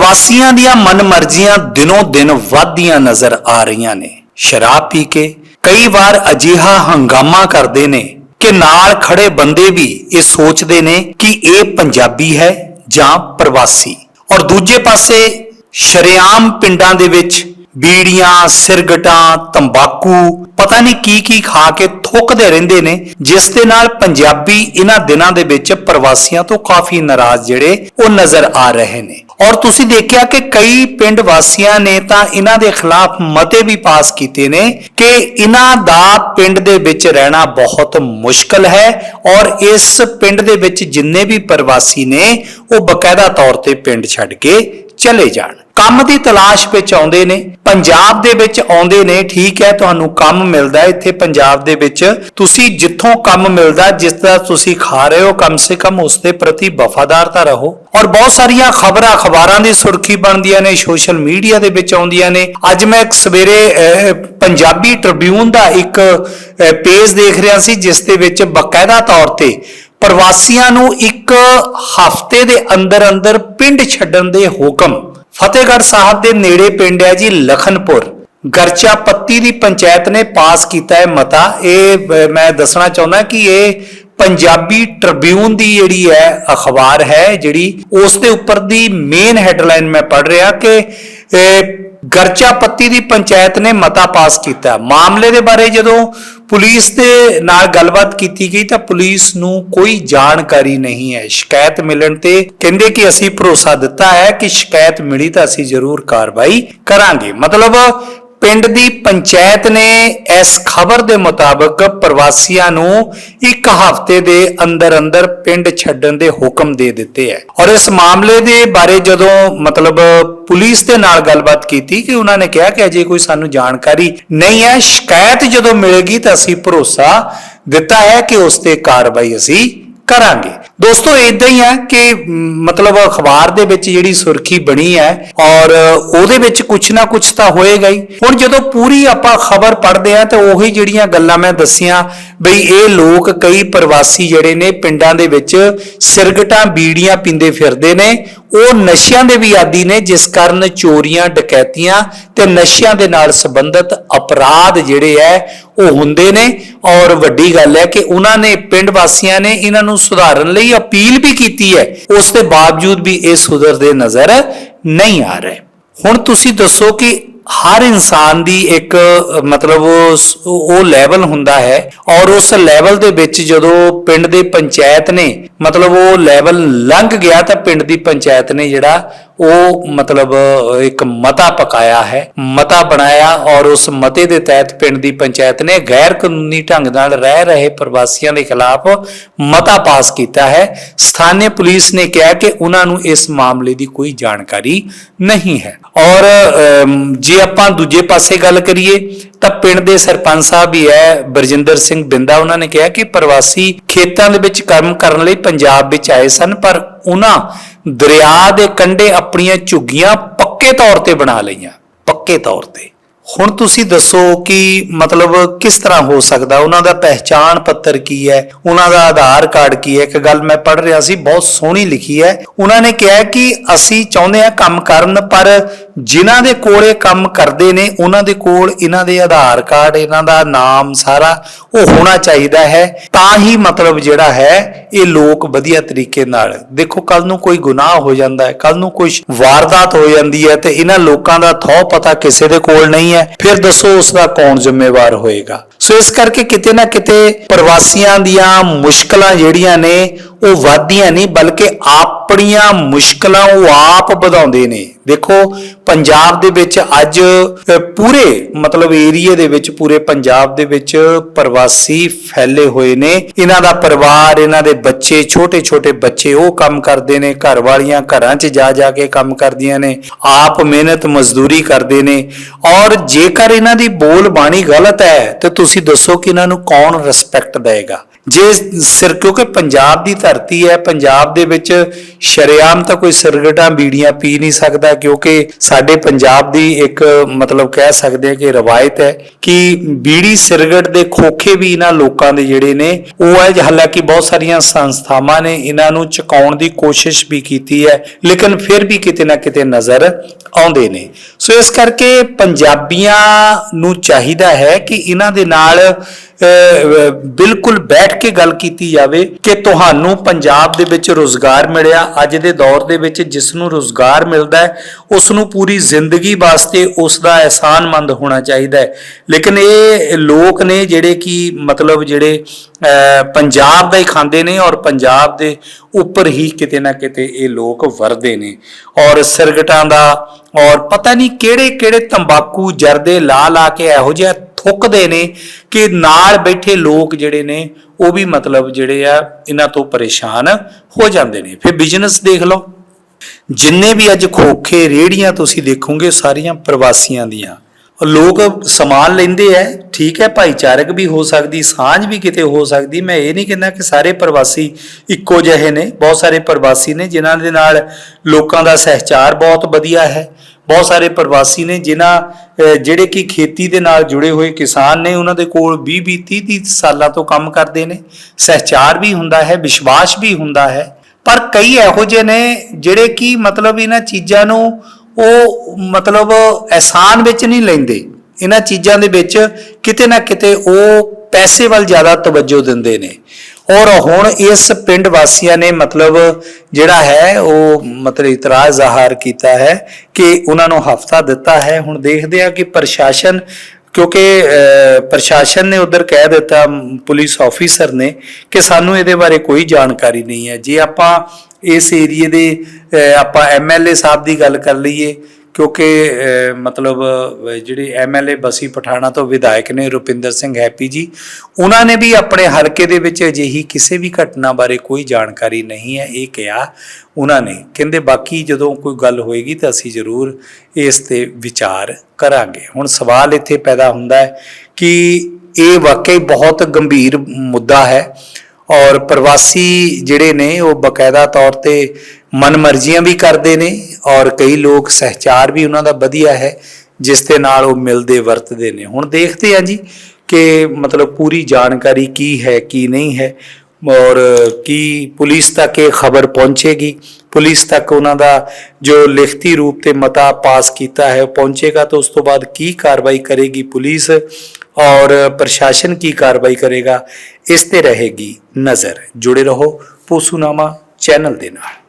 ਪ੍ਰਵਾਸੀਆਂ ਦੀਆਂ ਮਨਮਰਜ਼ੀਆਂ ਦਿਨੋਂ ਦਿਨ ਵੱਧਦੀਆਂ ਨਜ਼ਰ ਆ ਰਹੀਆਂ ਨੇ। ਸ਼ਰਾਬ ਪੀ ਕੇ ਕਈ ਵਾਰ ਅਜਿਹਾ ਹੰਗਾਮਾ ਕਰਦੇ ਨੇ ਕਿ ਨਾਲ ਖੜੇ ਬੰਦੇ ਵੀ ਇਹ ਸੋਚਦੇ ਨੇ ਕਿ ਇਹ ਪੰਜਾਬੀ ਹੈ ਜਾਂ ਪ੍ਰਵਾਸੀ। ਔਰ ਦੂਜੇ ਪਾਸੇ ਸ਼ਰੇਆਮ ਪਿੰਡਾਂ ਦੇ ਵਿੱਚ ਬੀੜੀਆਂ, ਸਿਰਗਟਾਂ, ਤੰਬਾਕੂ, ਪਤਾ ਨਹੀਂ ਕੀ ਕੀ ਖਾ ਕੇ ਥੁੱਕਦੇ ਰਹਿੰਦੇ ਨੇ, ਜਿਸ ਦੇ ਨਾਲ ਪੰਜਾਬੀ ਇਹਨਾਂ ਦਿਨਾਂ ਦੇ ਵਿੱਚ ਪ੍ਰਵਾਸੀਆਂ ਤੋਂ ਕਾਫੀ ਨਾਰਾਜ਼ ਜਿਹੜੇ ਉਹ ਨਜ਼ਰ ਆ ਰਹੇ ਨੇ। ਔਰ ਤੁਸੀਂ ਦੇਖਿਆ ਕਿ ਕਈ ਪਿੰਡ ਵਾਸੀਆਂ ਨੇ ਤਾਂ ਇਹਨਾਂ ਦੇ ਖਿਲਾਫ ਮਤੇ ਵੀ ਪਾਸ ਕੀਤੇ ਨੇ ਕਿ ਇਹਨਾਂ ਦਾ ਪਿੰਡ ਦੇ ਵਿੱਚ ਰਹਿਣਾ ਬਹੁਤ ਮੁਸ਼ਕਲ ਹੈ ਔਰ ਇਸ ਪਿੰਡ ਦੇ ਵਿੱਚ ਜਿੰਨੇ ਵੀ ਪ੍ਰਵਾਸੀ ਨੇ, ਉਹ ਬਕਾਇਦਾ ਤੌਰ ਤੇ ਪਿੰਡ ਛੱਡ ਕੇ ਚਲੇ ਜਾਣ। ਕੰਮ ਦੀ ਤਲਾਸ਼ ਵਿੱਚ ਆਉਂਦੇ ਨੇ, ਪੰਜਾਬ ਦੇ ਵਿੱਚ ਆਉਂਦੇ ਨੇ, ਠੀਕ ਹੈ, ਤੁਹਾਨੂੰ ਕੰਮ ਮਿਲਦਾ ਇੱਥੇ ਪੰਜਾਬ ਦੇ ਵਿੱਚ। ਤੁਸੀਂ ਜਿੱਥੋਂ ਕੰਮ ਮਿਲਦਾ, ਜਿਸ ਦਾ ਤੁਸੀਂ ਖਾ ਰਹੇ ਹੋ, ਕਮ ਸੇ ਕਮ ਉਸ ਦੇ ਪ੍ਰਤੀ ਵਫਾਦਾਰ ਤਾਂ ਰਹੋ। ਔਰ ਬਹੁਤ ਸਾਰੀਆਂ ਖਬਰਾਂ, ਅਖਬਾਰਾਂ ਦੀ ਸੁਰਖੀ ਬਣਦੀਆਂ ਨੇ, ਸੋਸ਼ਲ ਮੀਡੀਆ ਦੇ ਵਿੱਚ ਆਉਂਦੀਆਂ ਨੇ। ਅੱਜ ਮੈਂ ਇੱਕ ਸਵੇਰੇ ਪੰਜਾਬੀ ਟ੍ਰਿਬਿਊਨ ਦਾ ਇੱਕ ਪੇਜ ਦੇਖ ਰਿਹਾ ਸੀ, ਜਿਸ ਦੇ ਵਿੱਚ ਬਕਾਇਦਾ ਤੌਰ ਤੇ ਪ੍ਰਵਾਸੀਆਂ ਨੂੰ ਇੱਕ ਹਫ਼ਤੇ ਦੇ ਅੰਦਰ ਅੰਦਰ ਪਿੰਡ ਛੱਡਣ ਦੇ ਹੁਕਮ ਫਤਿਹਗੜ੍ਹ ਸਾਹਿਬ ਦੇ ਨੇੜੇ ਪਿੰਡ ਹੈ ਜੀ ਲਖਨਪੁਰ। ਗਰਚਾ ਪੱਤੀ ਦੀ ਪੰਚਾਇਤ ਨੇ ਪਾਸ ਕੀਤਾ ਹੈ ਮਤਾ। ਇਹ ਮੈਂ ਦੱਸਣਾ ਚਾਹੁੰਦਾ ਕਿ ਇਹ ਪੰਜਾਬੀ ਟ੍ਰਿਬਿਊਨ ਦੀ ਜਿਹੜੀ ਹੈ ਅਖਬਾਰ ਹੈ ਜਿਹੜੀ ਉਸ ਦੇ ਉੱਪਰ ਦੀ ਮੇਨ ਹੈਡਲਾਈਨ ਮੈਂ ਪੜ੍ਹ ਰਿਹਾ ਕਿ ਅਹ, ਗਰਚਾ ਪੱਤੀ ਦੀ ਪੰਚਾਇਤ ਨੇ ਮਤਾ ਪਾਸ ਕੀਤਾ। ਮਾਮਲੇ ਦੇ ਬਾਰੇ ਜਦੋਂ ਪੁਲਿਸ ਦੇ ਨਾਲ ਗੱਲਬਾਤ ਕੀਤੀ ਗਈ ਤਾਂ ਪੁਲਿਸ ਨੂੰ ਕੋਈ ਜਾਣਕਾਰੀ ਨਹੀਂ ਹੈ। ਸ਼ਿਕਾਇਤ ਮਿਲਣ ਤੇ ਕਹਿੰਦੇ ਕਿ ਅਸੀਂ ਭਰੋਸਾ ਦਿੱਤਾ ਹੈ ਕਿ ਸ਼ਿਕਾਇਤ ਮਿਲੀ ਤਾਂ ਅਸੀਂ ਜ਼ਰੂਰ ਕਾਰਵਾਈ ਕਰਾਂਗੇ। ਮਤਲਬ ਪਿੰਡ ਦੀ ਪੰਚਾਇਤ ਨੇ ਇਸ ਖਬਰ ਦੇ ਮੁਤਾਬਕ ਪ੍ਰਵਾਸੀਆਂ ਨੂੰ ਇੱਕ ਹਫ਼ਤੇ ਦੇ ਅੰਦਰ ਅੰਦਰ ਪਿੰਡ ਛੱਡਣ ਦੇ ਹੁਕਮ ਦੇ ਦਿੱਤੇ ਹੈ। ਔਰ ਇਸ ਮਾਮਲੇ ਦੇ ਬਾਰੇ ਜਦੋਂ ਮਤਲਬ ਪੁਲਿਸ ਦੇ ਨਾਲ ਗੱਲਬਾਤ ਕੀਤੀ ਕਿ ਉਹਨਾਂ ਨੇ ਕਿਹਾ ਕਿ ਅਜੇ ਕੋਈ ਸਾਨੂੰ ਜਾਣਕਾਰੀ ਨਹੀਂ ਹੈ, ਸ਼ਿਕਾਇਤ ਜਦੋਂ ਮਿਲੇਗੀ ਤਾਂ ਅਸੀਂ ਭਰੋਸਾ ਦਿੱਤਾ ਹੈ ਕਿ ਉਸ ਤੇ ਕਾਰਵਾਈ ਅਸੀਂ ਕਰਾਂਗੇ। ਦੋਸਤੋ ਇਦਾਂ ਹੀ ਹੈ ਕਿ ਮਤਲਬ ਅਖਬਾਰ ਦੇ ਵਿੱਚ ਜਿਹੜੀ ਸੁਰਖੀ ਬਣੀ ਹੈ ਔਰ ਉਹਦੇ ਵਿੱਚ ਕੁਝ ਨਾ ਕੁਝ ਤਾਂ ਹੋਏਗਾ ਹੀ। ਹੁਣ ਜਦੋਂ ਪੂਰੀ ਆਪਾਂ ਖਬਰ ਪੜ੍ਹਦੇ ਆ ਤਾਂ ਉਹੀ ਜਿਹੜੀਆਂ ਗੱਲਾਂ ਮੈਂ ਦੱਸੀਆਂ ਬਈ ਇਹ ਲੋਕ ਕਈ ਪ੍ਰਵਾਸੀ ਜਿਹੜੇ ਨੇ ਪਿੰਡਾਂ ਦੇ ਵਿੱਚ ਸਿਰਗਟਾਂ, ਬੀੜੀਆਂ ਪੀਂਦੇ ਫਿਰਦੇ ਨੇ ਉਹ ਨਸ਼ਿਆਂ ਦੇ ਵੀ ਆਦੀ ਨੇ, ਜਿਸ ਕਾਰਨ ਚੋਰੀਆਂ, ਡਕੈਤੀਆਂ ਤੇ ਨਸ਼ਿਆਂ ਦੇ ਨਾਲ ਸੰਬੰਧਿਤ ਅਪਰਾਧ ਜਿਹੜੇ ਐ, ਉਹ ਹੁੰਦੇ ਨੇ। ਔਰ ਵੱਡੀ ਗੱਲ ਹੈ ਕਿ ਉਹਨਾਂ ਨੇ ਪਿੰਡ ਵਾਸੀਆਂ ਨੇ ਇਹਨਾਂ ਨੂੰ ਸੁਧਾਰਨ ਲਈ ਅਪੀਲ ਵੀ ਕੀਤੀ ਹੈ ਉਸ ਦੇ ਬਾਵਜੂਦ ਵੀ ਇਹ ਸੁਧਰਦੇ ਨਜ਼ਰ ਨਹੀਂ ਆ ਰਹੇ। ਹੁਣ ਤੁਸੀਂ ਦੱਸੋ ਕਿ ਹਰ ਇਨਸਾਨ ਦੀ ਇੱਕ ਮਤਲਬ ਉਹ ਲੈਵਲ ਹੁੰਦਾ ਹੈ ਔਰ ਉਸ ਲੈਵਲ ਦੇ ਵਿੱਚ ਜਦੋਂ ਪਿੰਡ ਦੇ ਪੰਚਾਇਤ ਨੇ, ਮਤਲਬ ਉਹ ਲੈਵਲ ਲੰਘ ਗਿਆ ਤਾਂ ਪਿੰਡ ਦੀ ਪੰਚਾਇਤ ਨੇ ਜਿਹੜਾ ਉਹ ਮਤਲਬ ਇੱਕ ਮਤਾ ਪਕਾਇਆ ਹੈ, ਮਤਾ ਬਣਾਇਆ ਔਰ ਉਸ ਮਤੇ ਦੇ ਤਹਿਤ ਪਿੰਡ ਦੀ ਪੰਚਾਇਤ ਨੇ ਗੈਰ ਕਾਨੂੰਨੀ ਢੰਗ ਨਾਲ ਰਹਿ ਰਹੇ ਪ੍ਰਵਾਸੀਆਂ ਦੇ ਖਿਲਾਫ ਮਤਾ ਪਾਸ ਕੀਤਾ ਹੈ। ਸਥਾਨੀ ਪੁਲਿਸ ਨੇ ਕਿਹਾ ਕਿ ਉਹਨਾਂ ਨੂੰ ਇਸ ਮਾਮਲੇ ਦੀ ਕੋਈ ਜਾਣਕਾਰੀ ਨਹੀਂ ਹੈ। ਔਰ ਜੇ ਜੇ ਆਪਾਂ ਦੂਜੇ ਪਾਸੇ ਗੱਲ ਕਰੀਏ, ਤਾਂ ਪਿੰਡ ਦੇ ਸਰਪੰਚ ਸਾਹਿਬ ਹੀ ਹੈ, ਬਰਜਿੰਦਰ ਸਿੰਘ ਬਿੰਦਾ, ਉਹਨਾਂ ਨੇ ਕਿਹਾ ਕਿ ਪ੍ਰਵਾਸੀ ਖੇਤਾਂ ਦੇ ਵਿੱਚ ਕੰਮ ਕਰਨ ਲਈ ਪੰਜਾਬ ਵਿੱਚ ਆਏ ਸਨ, ਪਰ ਉਹਨਾਂ ਦਰਿਆ ਦੇ ਕੰਢੇ ਆਪਣੀਆਂ ਝੁੱਗੀਆਂ ਪੱਕੇ ਤੌਰ ਤੇ ਬਣਾ ਲਈਆਂ, ਪੱਕੇ ਤੌਰ ਤੇ। ਹੁਣ ਤੁਸੀਂ ਦੱਸੋ ਕਿ ਮਤਲਬ ਕਿਸ ਤਰ੍ਹਾਂ ਹੋ ਸਕਦਾ? ਉਹਨਾਂ ਦਾ ਪਹਿਚਾਣ ਪੱਤਰ ਕੀ ਹੈ? ਉਹਨਾਂ ਦਾ ਆਧਾਰ ਕਾਰਡ ਕੀ ਹੈ? ਇੱਕ ਗੱਲ ਮੈਂ ਪੜ੍ਹ ਰਿਹਾ ਸੀ, ਬਹੁਤ ਸੋਹਣੀ ਲਿਖੀ ਹੈ। ਉਹਨਾਂ ਨੇ ਕਿਹਾ ਕਿ ਅਸੀਂ ਚਾਹੁੰਦੇ ਹਾਂ ਕੰਮ ਕਰਨ, ਪਰ ਜਿਨ੍ਹਾਂ ਦੇ ਕੋਲ ਇਹ ਕੰਮ ਕਰਦੇ ਨੇ, ਉਹਨਾਂ ਦੇ ਕੋਲ ਇਹਨਾਂ ਦੇ ਆਧਾਰ ਕਾਰਡ, ਇਹਨਾਂ ਦਾ ਨਾਮ ਸਾਰਾ ਉਹ ਹੋਣਾ ਚਾਹੀਦਾ ਹੈ। ਤਾਂ ਹੀ ਮਤਲਬ ਜਿਹੜਾ ਹੈ, ਇਹ ਲੋਕ ਵਧੀਆ ਤਰੀਕੇ ਨਾਲ, ਦੇਖੋ ਕੱਲ ਨੂੰ ਕੋਈ ਗੁਨਾਹ ਹੋ ਜਾਂਦਾ ਹੈ ਕੱਲ ਨੂੰ ਕੋਈ ਵਾਰਦਾਤ ਹੋ ਜਾਂਦੀ ਹੈ ਤੇ ਇਹਨਾਂ ਲੋਕਾਂ ਦਾ ਥੋ ਪਤਾ ਕਿਸੇ ਦੇ ਕੋਲ ਨਹੀਂ ਹੈ। ਫਿਰ ਦੱਸੋ ਉਸ ਦਾ ਕੌਣ ਜ਼ਿੰਮੇਵਾਰ ਹੋਏਗਾ। ਸੋ ਇਸ ਕਰਕੇ ਕਿਤੇ ਨਾ ਕਿਤੇ ਪ੍ਰਵਾਸੀਆਂ ਦੀਆਂ ਮੁਸ਼ਕਲਾਂ ਜਿਹੜੀਆਂ ਨੇ ਉਹ ਵਾਧੀਆਂ ਨਹੀਂ, ਬਲਕਿ ਆਪਣੀਆਂ ਮੁਸ਼ਕਲਾਂ ਉਹ ਆਪ ਵਧਾਉਂਦੇ ਨੇ। ਦੇਖੋ, ਪੰਜਾਬ ਦੇ ਵਿੱਚ ਅੱਜ ਪੂਰੇ ਮਤਲਬ ਏਰੀਏ ਦੇ ਵਿੱਚ, ਪੂਰੇ ਪੰਜਾਬ ਦੇ ਵਿੱਚ ਪ੍ਰਵਾਸੀ ਫੈਲੇ ਹੋਏ ਨੇ। ਇਹਨਾਂ ਦਾ ਪਰਿਵਾਰ, ਇਹਨਾਂ ਦੇ ਬੱਚੇ ਛੋਟੇ ਛੋਟੇ ਬੱਚੇ ਉਹ ਕੰਮ ਕਰਦੇ ਨੇ ਘਰ ਵਾਲੀਆਂ ਘਰਾਂ 'ਚ ਜਾ ਜਾ ਕੇ ਕੰਮ ਕਰਦੀਆਂ ਨੇ, ਆਪ ਮਿਹਨਤ ਮਜ਼ਦੂਰੀ ਕਰਦੇ ਨੇ। ਔਰ ਜੇਕਰ ਇਹਨਾਂ ਦੀ ਬੋਲ ਬਾਣੀ ਗਲਤ ਹੈ, ਤੇ ਤੁਸੀਂ ਦੱਸੋ ਕਿ ਇਹਨਾਂ ਨੂੰ ਕੌਣ ਰਿਸਪੈਕਟ ਦੇਵੇਗਾ। ਜੇ ਸਿਰ, ਕਿਉਂਕਿ ਪੰਜਾਬ ਦੀ ਧਰਤੀ ਹੈ, ਪੰਜਾਬ ਦੇ ਵਿੱਚ ਸ਼ਰੇਆਮ ਤਾਂ ਕੋਈ ਸਿਰਗਟਾਂ ਬੀੜੀਆਂ ਪੀ ਨਹੀਂ ਸਕਦਾ, ਕਿਉਂਕਿ ਸਾਡੇ ਪੰਜਾਬ ਦੀ ਇੱਕ ਮਤਲਬ ਕਹਿ ਸਕਦੇ ਹਾਂ ਕਿ ਰਵਾਇਤ ਹੈ ਕਿ ਬੀੜੀ ਸਿਰਗਟ ਦੇ ਖੋਖੇ ਵੀ ਇਹਨਾਂ ਲੋਕਾਂ ਦੇ ਜਿਹੜੇ ਨੇ, ਉਹ ਹੈ ਹਾਲਾਂਕਿ ਬਹੁਤ ਸਾਰੀਆਂ ਸੰਸਥਾਵਾਂ ਨੇ ਇਹਨਾਂ ਨੂੰ ਚੁਕਾਉਣ ਦੀ ਕੋਸ਼ਿਸ਼ ਵੀ ਕੀਤੀ ਹੈ, ਲੇਕਿਨ ਫਿਰ ਵੀ ਕਿਤੇ ਨਾ ਕਿਤੇ ਨਜ਼ਰ ਆਉਂਦੇ ਨੇ। ਸੋ ਇਸ ਕਰਕੇ ਪੰਜਾਬੀਆਂ ਨੂੰ ਚਾਹੀਦਾ ਹੈ ਕਿ ਇਹਨਾਂ ਦੇ ਨਾਲ ਬਿਲਕੁਲ ਬੈਠ ਕੇ ਗੱਲ ਕੀਤੀ ਜਾਵੇ ਕਿ ਤੁਹਾਨੂੰ ਪੰਜਾਬ ਦੇ ਵਿੱਚ ਰੋਜ਼ਗਾਰ ਮਿਲਿਆ, ਅੱਜ ਦੇ ਦੌਰ ਦੇ ਵਿੱਚ ਜਿਸ ਨੂੰ ਰੋਜ਼ਗਾਰ ਮਿਲਦਾ ਹੈ ਉਸ ਨੂੰ ਪੂਰੀ ਜ਼ਿੰਦਗੀ ਵਾਸਤੇ ਉਸ ਦਾ ਅਹਿਸਾਨਮੰਦ ਹੋਣਾ ਚਾਹੀਦਾ ਹੈ। ਲੇਕਿਨ ਇਹ ਲੋਕ ਨੇ ਜਿਹੜੇ ਕਿ ਮਤਲਬ ਜਿਹੜੇ ਪੰਜਾਬ ਦਾ ਹੀ ਖਾਂਦੇ ਨੇ ਔਰ ਪੰਜਾਬ ਦੇ ਉੱਪਰ ਹੀ ਕਿਤੇ ਨਾ ਕਿਤੇ ਇਹ ਲੋਕ ਵਰਦੇ ਨੇ। ਔਰ ਸਰਗਟਾਂ ਦਾ ਔਰ ਪਤਾ ਨਹੀਂ ਕਿਹੜੇ ਕਿਹੜੇ ਤੰਬਾਕੂ ਜਰਦੇ ਲਾ ਲਾ ਕੇ ਇਹੋ ਜਿਹਾ ਥੁੱਕਦੇ ਨੇ ਕਿ ਨਾਲ ਬੈਠੇ ਲੋਕ ਜਿਹੜੇ ਨੇ, ਉਹ ਵੀ ਮਤਲਬ ਜਿਹੜੇ ਆ, ਇਹਨਾਂ ਤੋਂ ਪਰੇਸ਼ਾਨ ਹੋ ਜਾਂਦੇ ਨੇ। ਫਿਰ ਬਿਜ਼ਨਸ ਦੇਖ ਲਓ। ਜਿੰਨੇ ਵੀ ਅੱਜ ਖੋਖੇ ਰੇੜੀਆਂ ਤੁਸੀਂ ਦੇਖੋਗੇ ਸਾਰੀਆਂ ਪ੍ਰਵਾਸੀਆਂ ਦੀਆਂ ਲੋਕ ਸਮਾਨ ਲੈਂਦੇ ਐ ਠੀਕ ਹੈ, ਭਾਈਚਾਰਕ ਵੀ ਹੋ ਸਕਦੀ, ਸਾਂਝ ਵੀ ਕਿਤੇ ਹੋ ਸਕਦੀ, ਮੈਂ ਇਹ ਨਹੀਂ ਕਹਿੰਦਾ ਕਿ ਸਾਰੇ ਪ੍ਰਵਾਸੀ ਇੱਕੋ ਜਿਹੇ ਨੇ, ਬਹੁਤ ਸਾਰੇ ਪ੍ਰਵਾਸੀ ਨੇ, ਜਿਨ੍ਹਾਂ ਦੇ ਨਾਲ ਲੋਕਾਂ ਦਾ ਸਹਿਚਾਰ ਬਹੁਤ ਵਧੀਆ ਹੈ, ਬਹੁਤ ਸਾਰੇ ਪ੍ਰਵਾਸੀ ਨੇ, ਜਿਨ੍ਹਾਂ ਜਿਹੜੇ ਕਿ ਖੇਤੀ ਦੇ ਨਾਲ ਜੁੜੇ ਹੋਏ ਕਿਸਾਨ ਨੇ, ਉਹਨਾਂ ਦੇ ਕੋਲ 20 20 30 30 ਸਾਲਾਂ ਤੋਂ ਕੰਮ ਕਰਦੇ ਨੇ, ਸਹਿਚਾਰ ਵੀ ਹੁੰਦਾ ਹੈ, ਵਿਸ਼ਵਾਸ ਵੀ ਹੁੰਦਾ ਹੈ, ਪਰ ਕਈ ਇਹੋ ਜਿਹੇ ਨੇ, ਜਿਹੜੇ ਕਿ ਮਤਲਬ ਇਹਨਾਂ ਚੀਜ਼ਾਂ ਨੂੰ ਉਹ ਮਤਲਬ ਅਹਿਸਾਨ ਵਿੱਚ ਨਹੀਂ ਲੈਂਦੇ। ਇਹਨਾਂ ਚੀਜ਼ਾਂ ਦੇ ਵਿੱਚ ਕਿਤੇ ਨਾ ਕਿਤੇ ਉਹ ਪੈਸੇ ਵੱਲ ਜ਼ਿਆਦਾ ਤਵੱਜੋ ਦਿੰਦੇ ਨੇ। ਔਰ ਹੁਣ ਇਸ ਪਿੰਡ ਵਾਸੀਆਂ ਨੇ ਮਤਲਬ ਜਿਹੜਾ ਹੈ, ਉਹ ਮਤਲਬ ਇਤਰਾਜ਼ ਜ਼ਾਹਰ ਕੀਤਾ ਹੈ ਕਿ ਉਹਨਾਂ ਨੂੰ ਹਫਤਾ ਦਿੱਤਾ ਹੈ। ਹੁਣ ਦੇਖਦੇ ਆ ਕਿ ਪ੍ਰਸ਼ਾਸਨ ਕਿਉਂਕਿ ਅਹ, ਪ੍ਰਸ਼ਾਸਨ ਨੇ ਉਧਰ ਕਹਿ ਦਿੱਤਾ ਪੁਲਿਸ ਆਫੀਸਰ ਨੇ ਕਿ ਸਾਨੂੰ ਇਹਦੇ ਬਾਰੇ ਕੋਈ ਜਾਣਕਾਰੀ ਨਹੀਂ ਹੈ। ਜੇ ਆਪਾਂ ਇਸ ਏਰੀਏ ਦੇ ਅਹ, ਆਪਾਂ ਐਮਐਲਏ ਸਾਹਿਬ ਦੀ ਗੱਲ ਕਰ ਲਈਏ ਕਿਉਂਕਿ ਅਹ, ਮਤਲਬ ਅਹ, ਜਿਹੜੇ ਐਮਐਲਏ ਬਸੀ ਪਠਾਣਾ ਤੋਂ ਵਿਧਾਇਕ ਨੇ ਰੁਪਿੰਦਰ ਸਿੰਘ ਹੈਪੀ ਜੀ ਉਹਨਾਂ ਨੇ ਵੀ ਆਪਣੇ ਹਲਕੇ ਦੇ ਵਿੱਚ ਅਜਿਹੀ ਕਿਸੇ ਵੀ ਘਟਨਾ ਬਾਰੇ ਕੋਈ ਜਾਣਕਾਰੀ ਨਹੀਂ ਹੈ ਇਹ ਕਿਹਾ ਉਹਨਾਂ ਨੇ। ਕਹਿੰਦੇ ਬਾਕੀ ਜਦੋਂ ਕੋਈ ਗੱਲ ਹੋਏਗੀ ਤਾਂ ਅਸੀਂ ਜ਼ਰੂਰ ਇਸ ਤੇ ਵਿਚਾਰ ਕਰਾਂਗੇ। ਹੁਣ ਸਵਾਲ ਇੱਥੇ ਪੈਦਾ ਹੁੰਦਾ ਹੈ ਕਿ ਇਹ ਵਾਕਈ ਬਹੁਤ ਗੰਭੀਰ ਮੁੱਦਾ ਹੈ। ਔਰ ਪ੍ਰਵਾਸੀ ਜਿਹੜੇ ਨੇ, ਉਹ ਬਕਾਇਦਾ ਤੌਰ ਤੇ ਮਨਮਰਜ਼ੀਆਂ ਵੀ ਕਰਦੇ ਨੇ ਔਰ ਕਈ ਲੋਕ ਸਹਿਚਾਰ ਵੀ ਉਹਨਾਂ ਦਾ ਵਧੀਆ ਹੈ, ਜਿਸ ਦੇ ਨਾਲ ਉਹ ਮਿਲਦੇ ਵਰਤਦੇ ਨੇ। ਹੁਣ ਦੇਖਦੇ ਹਾਂ ਜੀ ਕਿ ਮਤਲਬ ਪੂਰੀ ਜਾਣਕਾਰੀ ਕੀ ਹੈ, ਕੀ ਨਹੀਂ ਹੈ ਔਰ ਕੀ ਪੁਲਿਸ ਤੱਕ ਇਹ ਖਬਰ ਪਹੁੰਚੇਗੀ। ਪੁਲਿਸ ਤੱਕ ਉਹਨਾਂ ਦਾ ਜੋ ਲਿਖਤੀ ਰੂਪ ਤੇ ਮਤਾ ਪਾਸ ਕੀਤਾ ਹੈ, ਉਹ ਪਹੁੰਚੇਗਾ ਤਾਂ ਉਸ ਤੋਂ ਬਾਅਦ ਕੀ ਕਾਰਵਾਈ ਕਰੇਗੀ ਪੁਲਿਸ ਔਰ ਪ੍ਰਸ਼ਾਸਨ ਕੀ ਕਾਰਵਾਈ ਕਰੇਗਾ, ਇਸ ਤੇ ਰਹੇਗੀ ਨਜ਼ਰ। ਜੁੜੇ ਰਹੋ ਪੋਸੂਨਾਮਾ ਚੈਨਲ ਦੇ ਨਾਲ।